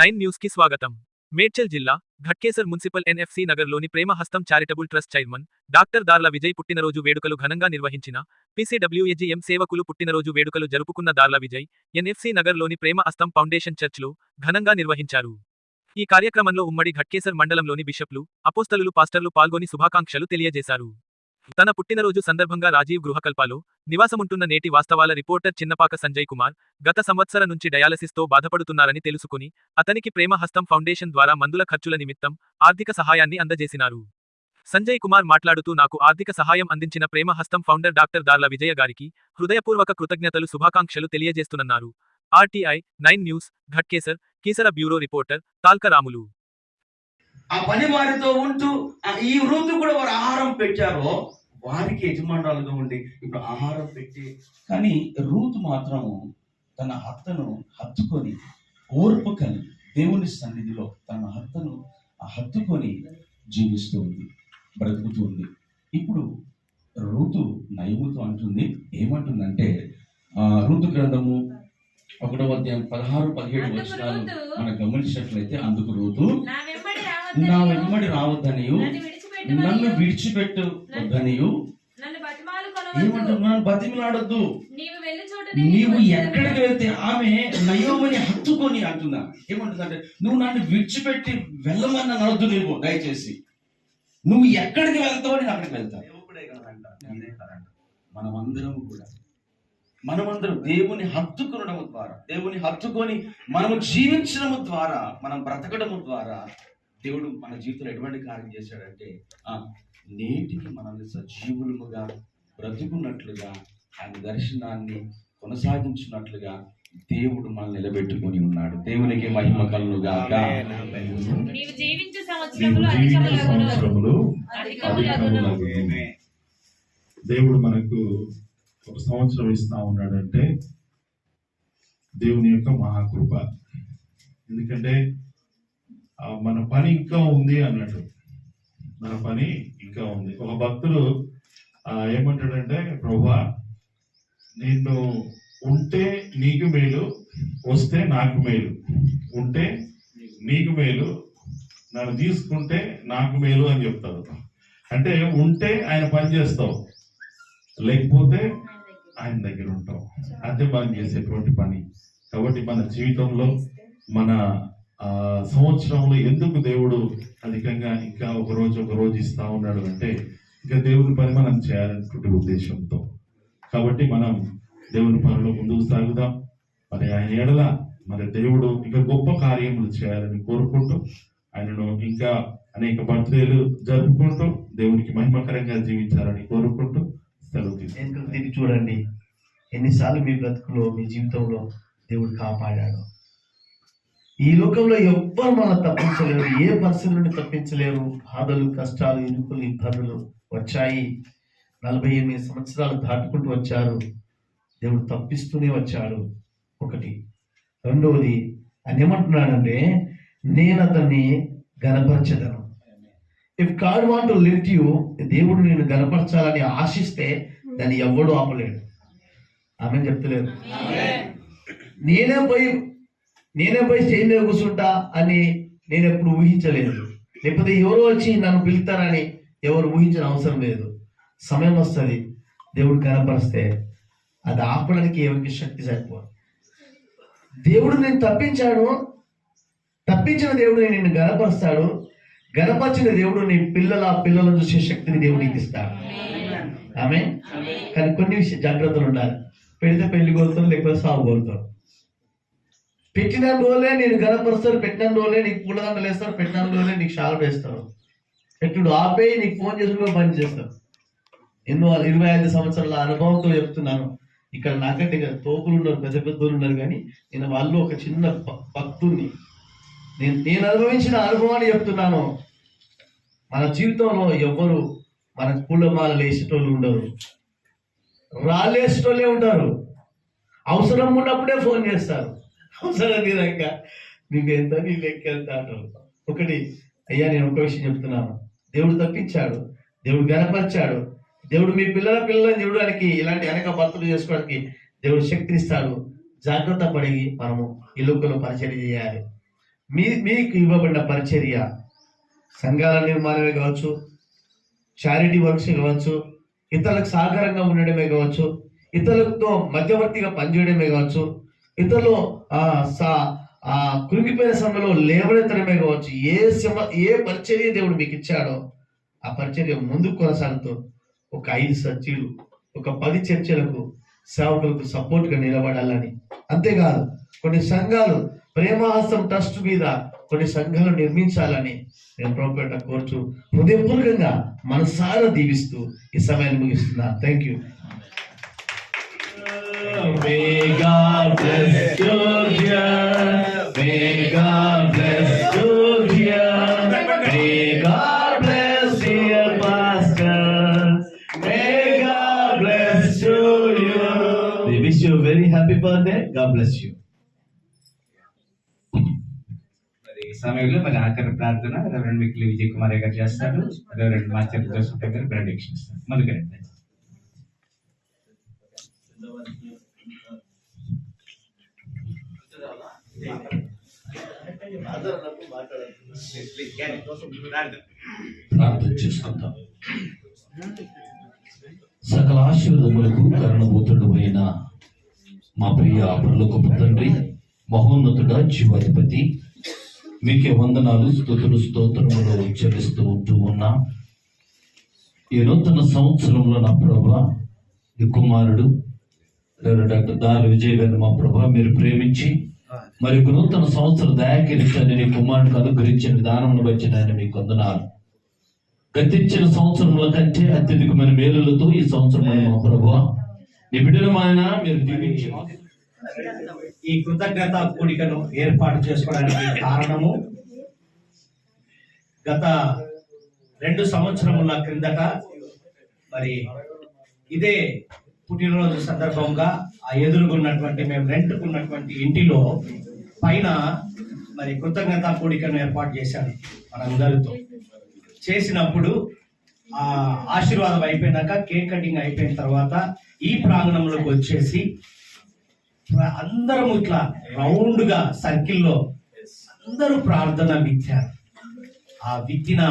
Nine న్యూస్కి స్వాగతం. మేడ్చల్ జిల్లా ఘట్కేసర్ మున్సిపల్ ఎన్ఎఫ్సి నగర్లోని Premahastam charitable trust chairman doctor Darla Vijay పుట్టినరోజు వేడుకలు ఘనంగా నిర్వహించిన పీసీడబ్ల్యూఏజీఎం సేవకులు పుట్టినరోజు వేడుకలు జరుపుకున్న దార్ల విజయ్ ఎన్ఎఫ్సి నగర్లోని ప్రేమహస్తం ఫౌండేషన్ చర్చ్లో ఘనంగా నిర్వహించారు. ఈ కార్యక్రమంలో ఉమ్మడి ఘట్కేసర్ మండలంలోని బిషప్లు అపోస్తలులు పాస్టర్లు పాల్గొని శుభాకాంక్షలు తెలియజేశారు. తన పుట్టినరోజు సందర్భంగా రాజీవ్ గృహకల్పాలో నివాసముంటున్న నేటి వాస్తవాల రిపోర్టర్ చిన్నపాక సంజయ్ కుమార్ గత సంవత్సర నుంచి డయాలసిస్తో బాధపడుతున్నారని తెలుసుకుని అతనికి ప్రేమహస్తం ఫౌండేషన్ ద్వారా మందుల ఖర్చుల నిమిత్తం ఆర్థిక సహాయాన్ని అందజేసినారు. సంజయ్ కుమార్ మాట్లాడుతూ నాకు ఆర్థిక సహాయం అందించిన ప్రేమహస్తం ఫౌండర్ డాక్టర్ దార్ల విజయ గారికి హృదయపూర్వక కృతజ్ఞతలు శుభాకాంక్షలు తెలియజేస్తున్నారు RTI nine news Ghatkesar Keesara bureau reporter Talka Ramulu ఆ పని వారితో ఉంటూ ఈ రోజు కూడా వారు పెట్టారో వారికి యజమానురాలుగా ఉండి ఇప్పుడు ఆహారం పెట్టి. కానీ రూత్ మాత్రం తన హత్తను హత్తుకొని ఓర్పు కలిగి దేవుని సన్నిధిలో తన హత్తను హత్తుకొని జీవిస్తూ ఉంది బ్రతుకుతూ ఉంది. ఇప్పుడు ఋతు నయముతో అంటుంది ఏమంటుందంటే ఆ, ఋతు గ్రంథము ఒకటవ అధ్యాయం పదహారు పదిహేడు వచనాలు రూతు, మనం గమనించినట్లయితే అందుకు ఋతు నా వెంబడి రావద్దనియు. నన్ను విడిచిపెట్టు వద్దనియు నన్ను బతిమాలు కొనవద్దు. ఏమంటున్నాను బతిమలాడొద్దు. నీవు వెళ్ళి చోట నీవు ఎక్కడికి వెళ్తే ఆమె నయోమని హత్తుకొని అంటున్నా. ఏమంటుందంటే నువ్వు నన్ను విడిచిపెట్టి వెళ్ళమన్న నడద్దు నీవు దయచేసి. నువ్వు ఎక్కడికి వెళ్తావో నేను అక్కడికి వెళ్తాను మనమందరం కూడా. మనమందరం దేవుని హత్తుకొనడం ద్వారా దేవుని హత్తుకొని మనము జీవించడము ద్వారా మనం బ్రతకడము ద్వారా దేవుడు మన జీవితంలో ఎటువంటి కార్యం చేశాడంటే ఆ నేటికి మనల్ని సజీవులముగా బ్రతుకున్నట్లుగా ఆయన దర్శనాన్ని కొనసాగించినట్లుగా దేవుడు మనల్ని నిలబెట్టుకొని ఉన్నాడు. దేవునికి మహిమ జీవించే సంవత్సరములు అధికములగును. అధికములగును. దేవుడు మనకు ఒక సంవత్సరం ఇస్తా ఉన్నాడంటే దేవుని యొక్క మహాకృప. ఎందుకంటే మన పని ఇంకా ఉంది అన్నట్టు. మన పని ఇంకా ఉంది. ఒక భక్తుడు ఏమంటాడంటే ప్రభా నేను ఉంటే నీకు మేలు వస్తే నాకు మేలు. ఉంటే నీకు మేలు నన్ను తీసుకుంటే నాకు మేలు అని చెప్తాడు. అంటే ఉంటే ఆయన పని చేస్తావు లేకపోతే ఆయన దగ్గర ఉంటాం అదే మనం చేసేటువంటి పని. కాబట్టి మన జీవితంలో మన సంవత్సరంలో ఎందుకు దేవుడు అధికంగా ఇంకా ఒక రోజు ఒక రోజు ఇస్తా ఉన్నాడు అంటే ఇంకా దేవుని పని మనం చేయాలనుకుంటే ఉద్దేశంతో. కాబట్టి మనం దేవుని పనిలో ముందుకు సాగుదాం. మరి ఆయన ఎడల మరి దేవుడు ఇంకా గొప్ప కార్యములు చేయాలని కోరుకుంటూ ఆయనను ఇంకా అనేక బర్త్డేలు జరుపుకుంటూ దేవునికి మహిమకరంగా జీవించాలని కోరుకుంటూ సెలవు తీసుకుంటాం తిరిగి చూడండి. ఎన్నిసార్లు మీ బ్రతుకులో మీ జీవితంలో దేవుడు కాపాడాడు. ఈ లోకంలో ఎవ్వరు మనం తప్పించలేరు ఏ పరిస్థితి నుండి తప్పించలేరు. బాధలు కష్టాలు ఇరుకులు ఇబ్బందులు వచ్చాయి. నలభై ఎనిమిది సంవత్సరాలు దాటుకుంటూ వచ్చారు. దేవుడు తప్పిస్తూనే వచ్చాడు. ఒకటి. రెండవది ఆయన ఏమంటున్నాడంటే నేను అతన్ని గనపరచదను. If God want to lift you దేవుడు నేను గనపరచాలని ఆశిస్తే దాన్ని ఎవ్వడు ఆపలేడు. ఆమె చెప్తలేదు. నేనే పోయి నేనే పోయి స్టేజ్ మీద కూర్చుంటా అని నేను ఎప్పుడు ఊహించలేదు. లేకపోతే ఎవరో వచ్చి నన్ను పిలుస్తారని ఎవరు ఊహించిన అవసరం లేదు. సమయం వస్తుంది. దేవుడు కనపరిస్తే అది ఆపడానికి ఎవరికి శక్తి సరిపోదు. దేవుడు నేను తప్పించాడు తప్పించిన దేవుడు నిన్ను గనపరుస్తాడు. గనపరిచిన దేవుడు నీ పిల్లల పిల్లలను చూసే శక్తిని దేవుడు నీకు ఇస్తాడు. ఆమె కానీ కొన్ని విషయ జాగ్రత్తలు ఉండాలి. పెడితే పెళ్ళి కోరుతారు లేకపోతే సాగు కోరుతారు. పెట్టిన రోజులే నేను గనపరుస్తారు పెట్టిన రోజులే నీకు పూలదండలు వేస్తారు పెట్టిన రోజులే నీకు షాల్ వేస్తారు. పెట్టుడు ఆపేయి నీకు ఫోన్ చేసుకుని పని చేస్తారు ఎన్నో ఇరవై ఐదు సంవత్సరాల అనుభవంతో చెప్తున్నాను. ఇక్కడ నాకంటే తోపులు ఉన్నారు పెద్ద పెద్దలు ఉన్నారు కానీ నేను వాళ్ళు ఒక చిన్న భ- భక్తుడిని నేను నేను అనుభవించిన అనుభవాన్ని చెప్తున్నాను. మన జీవితంలో ఎవ్వరు మన పూలమాల వేసేటోళ్ళు ఉండరు. రాళ్ళేసేటోళ్ళే ఉంటారు. అవసరం ఉన్నప్పుడే ఫోన్ చేస్తారు. అవసరం తీరాక నీకు ఎంత నీ లెక్క ఎంత అంటారు ఒకటి అయ్యా నేను ఒక విషయం చెప్తున్నాను. దేవుడు తప్పించాడు. దేవుడు గనపరిచాడు. దేవుడు మీ పిల్లల పిల్లలను చూడడానికి ఇలాంటి అనేక భర్తలు చేసుకోవడానికి దేవుడు శక్తినిస్తాడు. జాగ్రత్త పడి మనము ఈ లోకంలో చేయాలి. మీ మీకు ఇవ్వబడిన పరిచర్య సంఘాల నిర్మాణమే కావచ్చు చారిటీ వర్క్స్ కావచ్చు ఇతరులకు సహకారంగా ఉండడమే కావచ్చు ఇతరులతో మధ్యవర్తిగా పనిచేయడమే కావచ్చు ఇతరులు ఆ సా ఆ కురిగిపోయిన సమయంలో లేవనెత్తడమే కావచ్చు ఏ సమ ఏ పరిచర్య దేవుడు మీకు ఇచ్చాడో ఆ పరిచర్య ముందుకు కొనసాగుతూ ఒక ఐదు సచ్యులు ఒక పది చర్చలకు సేవకులకు సపోర్ట్గా నిలబడాలని. అంతేకాదు కొన్ని సంఘాలు ప్రేమహస్తం ట్రస్ట్ మీద కొన్ని సంఘాలు నిర్మించాలని నేను ప్రభుపేట కోరుచు హృదయపూర్వకంగా మనసారా దీవిస్తూ ఈ సమయాన్ని ముగిస్తున్నా. Thank you May God bless you, dear. May God bless you, dear. May God bless dear pastor. May God bless you, you. We wish you a very happy birthday. God bless you. మరి ఈ సమయంలో మరి ఆఖరి ప్రార్థన reverend మిక్కిలి విజయ్ కుమార్ గారు చేస్తారు reverend master Joseph garu benediction ఇస్తారు ప్రార్థన చేసుకుందాం. సకల ఆశీర్వదములకు కరణభూతుడు అయిన మా ప్రియ పరలోకపు తండ్రి మహోన్నతుడ జీవాధిపతి మీకే వందనాలు స్థుతులు స్తోత్రములు చెల్లిస్తూ ఉంటూ ఉన్నా. ఈ నూతన సంవత్సరంలో నా ప్రభా కుమారుడు డాక్టర్ దారి విజయ్ గారిని మా ప్రభా మీరు ప్రేమించి మరి నూతన సంవత్సరం దయాకిరించండి నీ కుమారుడికి అనుగ్రహించిన విధానమును బట్టి నేను మీకు వందనాలు. గతించిన సంవత్సరముల కంటే అత్యధికమైన మేలులతో ఈ సంవత్సరం మా ప్రభు నీ బిడ్డలమైన మీరు దీవించి. ఈ కృతజ్ఞత కూడికను ఏర్పాటు చేసుకోవడానికి కారణము గత రెండు సంవత్సరముల క్రిందట మరి ఇదే పుట్టినరోజు సందర్భంగా ఆ ఎదురుకున్నటువంటి మేము రెంట్కున్నటువంటి ఇంటిలో పైన మరి కృతజ్ఞత కూడికను ఏర్పాటు చేశాను మనందరితో. చేసినప్పుడు ఆ ఆశీర్వాదం అయిపోయినాక కేక్ కటింగ్ అయిపోయిన తర్వాత ఈ ప్రాంగణంలోకి వచ్చేసి అందరం ఇట్లా రౌండ్గా సర్కిల్లో అందరూ ప్రార్థన విత్తారు ఆ విత్తిన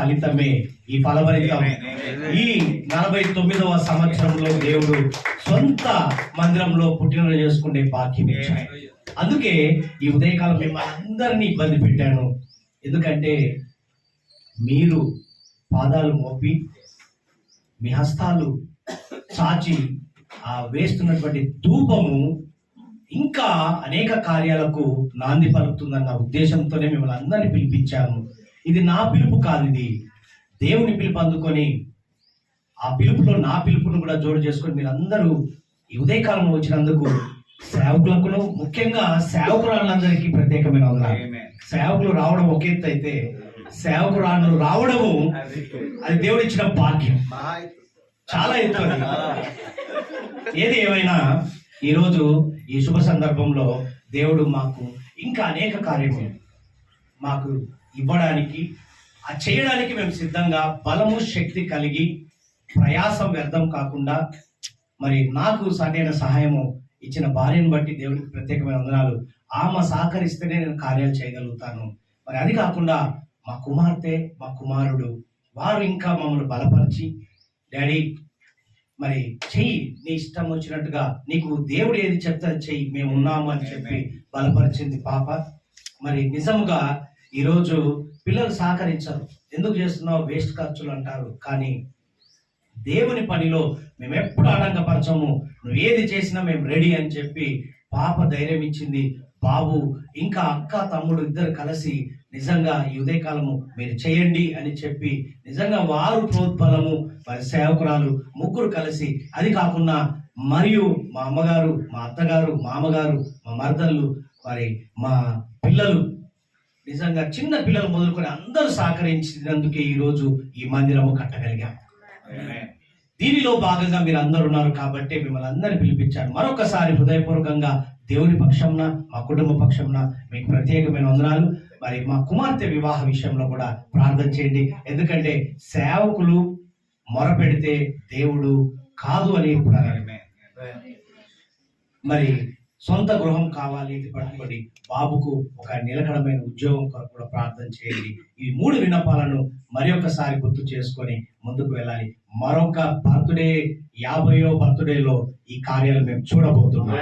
ఫలితమే ఈ ఫలభరితం. ఈ నలభై తొమ్మిదవ సంవత్సరంలో దేవుడు సొంత మందిరంలో పుట్టినరోజు చేసుకునే భాగ్యం ఇచ్చాడు. అందుకే ఈ ఉదయకాలం మిమ్మల్ని అందరినీ ఇబ్బంది పెట్టాను. ఎందుకంటే మీరు పాదాలు మోపి మీ హస్తాలు చాచి ఆ వేస్తున్నటువంటి ధూపము ఇంకా అనేక కార్యాలకు నాంది పలుకుతుందన్న ఉద్దేశంతోనే మిమ్మల్ని అందరినీ పిలిపించాను. ఇది నా పిలుపు కాదు ఇది దేవుని పిలుపు అందుకొని ఆ పిలుపులో నా పిలుపును కూడా జోడు చేసుకొని మీరందరూ ఈ ఉదయకాలంలో వచ్చినందుకు సేవకులకును ముఖ్యంగా సేవకురాళ్ళందరికీ ప్రత్యేకమైన సేవకులు రావడం ఒక ఎత్తు అయితే సేవకురాళ్ళు రావడము అది దేవుడు ఇచ్చిన భాగ్యం. చాలా ఎత్తు. ఏది ఏమైనా ఈరోజు ఈ శుభ సందర్భంలో దేవుడు మాకు ఇంకా అనేక కార్యములు మాకు ఇవ్వడానికి ఆ చేయడానికి మేము సిద్ధంగా బలము శక్తి కలిగి ప్రయాసం వ్యర్థం కాకుండా మరి నాకు సరైన సహాయము ఇచ్చిన భార్యను బట్టి దేవుడికి ప్రత్యేకమైన వందనాలు. ఆమె సహకరిస్తేనే నేను కార్యాలు చేయగలుగుతాను. మరి అది కాకుండా మా కుమార్తె మా కుమారుడు వారు ఇంకా మమ్మల్ని బలపరిచి డాడీ మరి చెయ్యి నీ ఇష్టం వచ్చినట్టుగా నీకు దేవుడు ఏది చెప్తే చెయ్యి మేము ఉన్నాము అని చెప్పి బలపరిచింది పాప. మరి నిజముగా ఈరోజు పిల్లలు సహకరించరు. ఎందుకు చేస్తున్నావు? వేస్ట్ ఖర్చులు అంటారు. కానీ దేవుని పనిలో మేము ఎప్పుడు ఆటంకపరచము. నువ్వు ఏది చేసినా మేము రెడీ అని చెప్పి పాప ధైర్యం ఇచ్చింది బాబు. ఇంకా అక్క తమ్ముడు ఇద్దరు కలిసి నిజంగా ఈ ఉదయకాలము మీరు చేయండి అని చెప్పి నిజంగా వారు ప్రోత్బలము మరి సేవకురాలు ముగ్గురు కలిసి అది కాకుండా మరియు మా అమ్మగారు మా అత్తగారు మామగారు మా మరదళ్ళు మరి మా పిల్లలు నిజంగా చిన్న పిల్లలు మొదలుకొని అందరూ సహకరించినందుకే ఈ రోజు ఈ మందిరము కట్టగలిగాం. దీనిలో భాగంగా మీరు అందరు ఉన్నారు కాబట్టి మిమ్మల్ని అందరిని పిలిపించాను. మరొకసారి హృదయపూర్వకంగా దేవుని పక్షంన మా కుటుంబ పక్షంన మీకు ప్రత్యేకమైన వందనాలు. మరి మా కుమార్తె వివాహ విషయంలో కూడా ప్రార్థన చేయండి. ఎందుకంటే సేవకులు మొరపెడితే దేవుడు కాదు అని ఇప్పుడు. మరి సొంత గృహం కావాలి ఇది పట్టుబడి బాబుకు ఒక నిలకడమైన ఉద్యోగం కొరకు కూడా ప్రార్థన చేయండి. ఈ మూడు విన్నపాలను మరి ఒక్కసారి గుర్తు చేసుకొని ముందుకు వెళ్ళాలి. మరొక బర్త్డే యాభయో బర్త్డేలో ఈ కార్యాలు మేము చూడబోతున్నాం.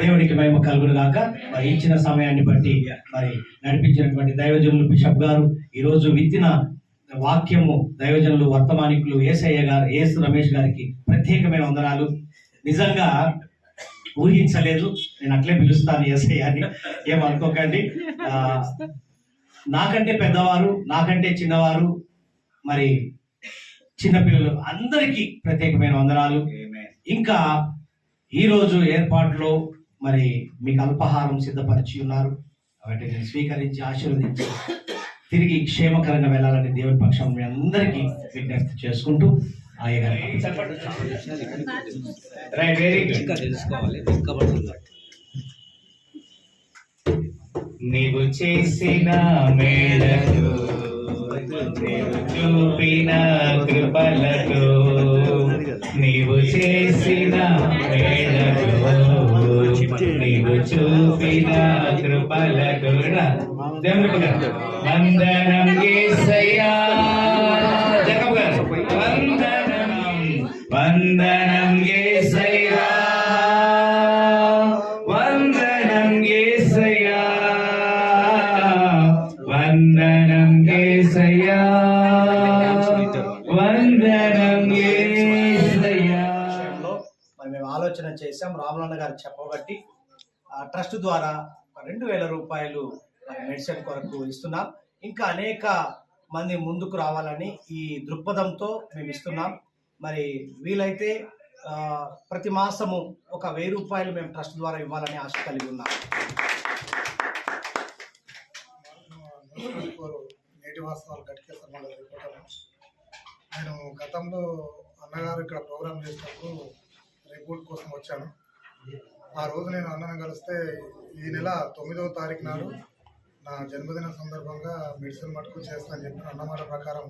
దేవునికి మేము కలుగును గాక. మరి ఇచ్చిన సమయాన్ని బట్టి మరి నడిపించినటువంటి దైవజనులు బిషప్ గారు ఈ రోజు విత్తిన వాక్యము దైవజనులు వర్తమానికులు ఏసయ్య గారు ఏసు రమేష్ గారికి ప్రత్యేకమైన వందనాలు. నిజంగా ఊహించలేదు. నేను అట్లే పిలుస్తాను ఏసయ్య అని ఏమనుకోకండి నాకంటే పెద్దవారు నాకంటే చిన్నవారు మరి చిన్నపిల్లలు అందరికీ ప్రత్యేకమైన వందనాలు. ఇంకా ఈ రోజు ఏర్పాట్లో మరి మీకు అల్పాహారం సిద్ధపరిచి ఉన్నారు. వాటిని స్వీకరించి ఆశీర్వదించి తిరిగి క్షేమకరంగా వెళ్ళాలని దేవుని పక్షం మీ అందరికీ విజ్ఞప్తి చేసుకుంటూ రైట్ వెరీ గుడ్ నీవు చేసిన మేళకు నీవు చూపిన కృపలకు నీవు చేసిన మేళకు నీవు చూపిన కృపలకు రా. వందనం యేసయ్యా వందనం యేసయ్యా వందనం యేసయ్యా వందనం యేసయ్యా వందనం యేసయ్యా మరి మేము ఆలోచన చేశాం రామలన్న గారు చెప్పబట్టి ఆ ట్రస్ట్ ద్వారా రెండు వేల రూపాయలు మరి మెడిసిన్ కొరకు ఇస్తున్నాం. ఇంకా అనేక మంది ముందుకు రావాలని ఈ దృక్పథంతో మేము ఇస్తున్నాం. మరి వీలైతే ప్రతి మాసము ఒక వెయ్యి రూపాయలు మేము ట్రస్ట్ ద్వారా ఇవ్వాలని ఆశ కలిగి ఉన్నాం. నేటి వాస్తవాలు గట్టిగా నేను గతంలో అన్నగారు ఇక్కడ ప్రోగ్రామ్ చేసినప్పుడు రిపోర్ట్ కోసం వచ్చాను. ఆ రోజు నేను అన్నను కలిస్తే ఈ నెల తొమ్మిదవ తారీఖు నాడు నా జన్మదిన సందర్భంగా మెడిసిన్ మటుకు చేస్తానని చెప్పిన అన్నమాట ప్రకారం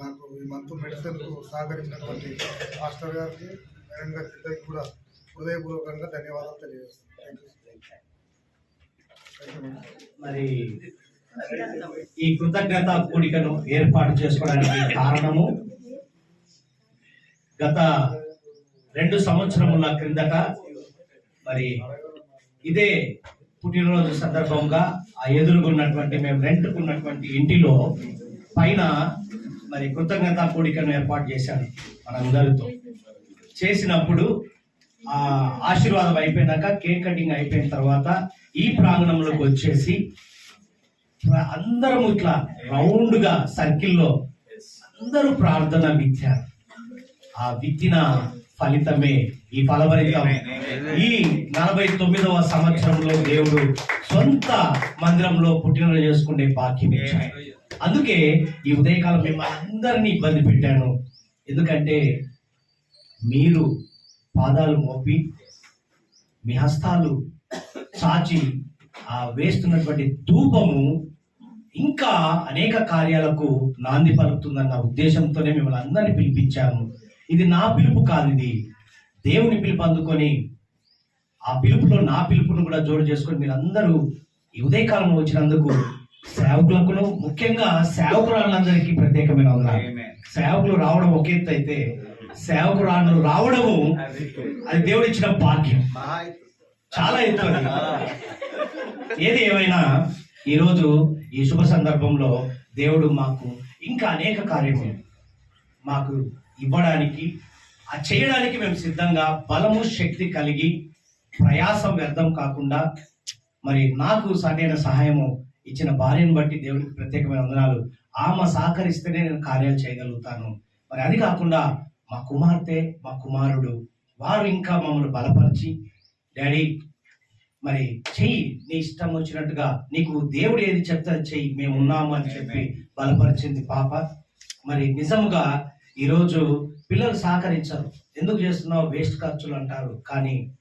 నాకు ఈ మంత్ మెడిసిన్కు సహకరించినటువంటి మాస్టర్ గారికి మేడం గారికి ఇద్దరికి కూడా హృదయపూర్వకంగా ధన్యవాదాలు తెలియజేస్తాను మరి ఈ కృతజ్ఞత కూడికను ఏర్పాటు చేసుకోవడానికి కారణము గత రెండు సంవత్సరముల క్రిందట మరి ఇదే పుట్టినరోజు సందర్భంగా ఆ ఎదురుగున్నటువంటి మేము రెంట్కున్నటువంటి ఇంటిలో పైన మరి కృతజ్ఞత కూడికను ఏర్పాటు చేశాను మనందరితో. చేసినప్పుడు ఆ ఆశీర్వాదం అయిపోయినాక కేక్ కటింగ్ అయిపోయిన తర్వాత ఈ ప్రాంగణంలోకి వచ్చేసి అందరం ఇట్లా రౌండ్గా సర్కిల్లో అందరూ ప్రార్థన విత్తారు ఆ విత్తిన ఫలితమే ఈ ఫలభరితం. ఈ నలభై తొమ్మిదవ సంవత్సరంలో దేవుడు సొంత మందిరంలో పుట్టినరోజు చేసుకునే భాగ్యం ఇచ్చాడు. అందుకే ఈ ఉదయకాలం మిమ్మల్ని అందరినీ ఇబ్బంది పెట్టాను. ఎందుకంటే మీరు పాదాలు మోపి మీ హస్తాలు చాచి ఆ వేస్తున్నటువంటి ధూపము ఇంకా అనేక కార్యాలకు నాంది పలుకుతుందన్న ఉద్దేశంతోనే మిమ్మల్ని అందరినీ పిలిపించాను. ఇది నా పిలుపు కాదు ఇది. దేవుని పిలుపు అందుకొని ఆ పిలుపులో నా పిలుపును కూడా జోడు చేసుకొని మీరందరూ ఈ ఉదయకాలంలో వచ్చినందుకు సేవకులకును ముఖ్యంగా సేవకురాళ్ళందరికీ ప్రత్యేకమైన వందనాలు. సేవకులు రావడం ఒక ఎత్తు అయితే సేవకురాళ్ళు రావడము అది దేవుడిచ్చిన భాగ్యం. చాలా ఎత్తు. ఏది ఏమైనా ఈరోజు ఈ శుభ సందర్భంలో దేవుడు మాకు ఇంకా అనేక కార్యములు మాకు ఇవ్వడానికి ఆ చేయడానికి మేము సిద్ధంగా బలము శక్తి కలిగి ప్రయాసం వ్యర్థం కాకుండా మరి నాకు సరైన సహాయము ఇచ్చిన భార్యను బట్టి దేవుడికి ప్రత్యేకమైన వందనాలు. ఆమె సహకరిస్తేనే నేను కార్యాలు చేయగలుగుతాను. మరి అది కాకుండా మా కుమార్తె మా కుమారుడు వారు ఇంకా మమ్మల్ని బలపరిచి డాడీ మరి చెయ్యి నీ ఇష్టం వచ్చినట్టుగా నీకు దేవుడు ఏది చెప్తే అది చెయ్యి మేము ఉన్నాము అని చెప్పి బలపరిచింది పాప. మరి నిజముగా ఈరోజు పిల్లలు సహకరించరు. ఎందుకు చేస్తున్నావు? వేస్ట్ ఖర్చులు అంటారు. కానీ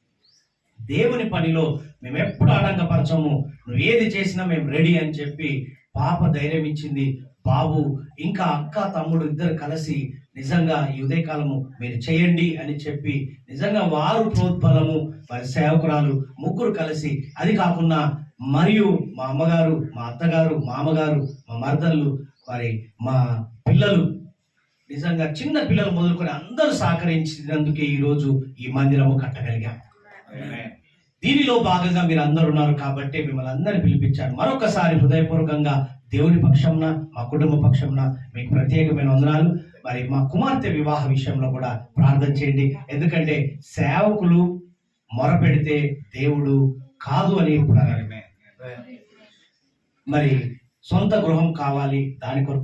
దేవుని పనిలో మేము ఎప్పుడు ఆటంకపరచము నువ్వు ఏది చేసినా మేము రెడీ అని చెప్పి పాప ధైర్యం ఇచ్చింది బాబు. ఇంకా అక్క తమ్ముడు ఇద్దరు కలిసి నిజంగా ఈ ఉదయకాలము మీరు చేయండి అని చెప్పి నిజంగా వారు ప్రోత్బలము వారి సేవకురాలు ముగ్గురు కలిసి అది కాకుండా మరియు మా అమ్మగారు మా అత్తగారు మామగారు మా మరదళ్ళు మరి మా పిల్లలు. నిజంగా చిన్న పిల్లలు మొదలుకొని అందరూ సహకరించినందుకే ఈరోజు ఈ మందిరము కట్టగలిగాం. దీనిలో భాగంగా మీరు అందరు ఉన్నారు కాబట్టి మిమ్మల్ని అందరిని పిలిపించాను. మరొకసారి హృదయపూర్వకంగా దేవుని పక్షంన మా కుటుంబ పక్షంన మీకు ప్రత్యేకమైన వందనాలు. మరి మా కుమార్తె వివాహ విషయంలో కూడా ప్రార్థన చేయండి. ఎందుకంటే సేవకులు మొరపెడితే దేవుడు కాదు అని ఇప్పుడు. మరి సొంత గృహం కావాలి దాని కొరకు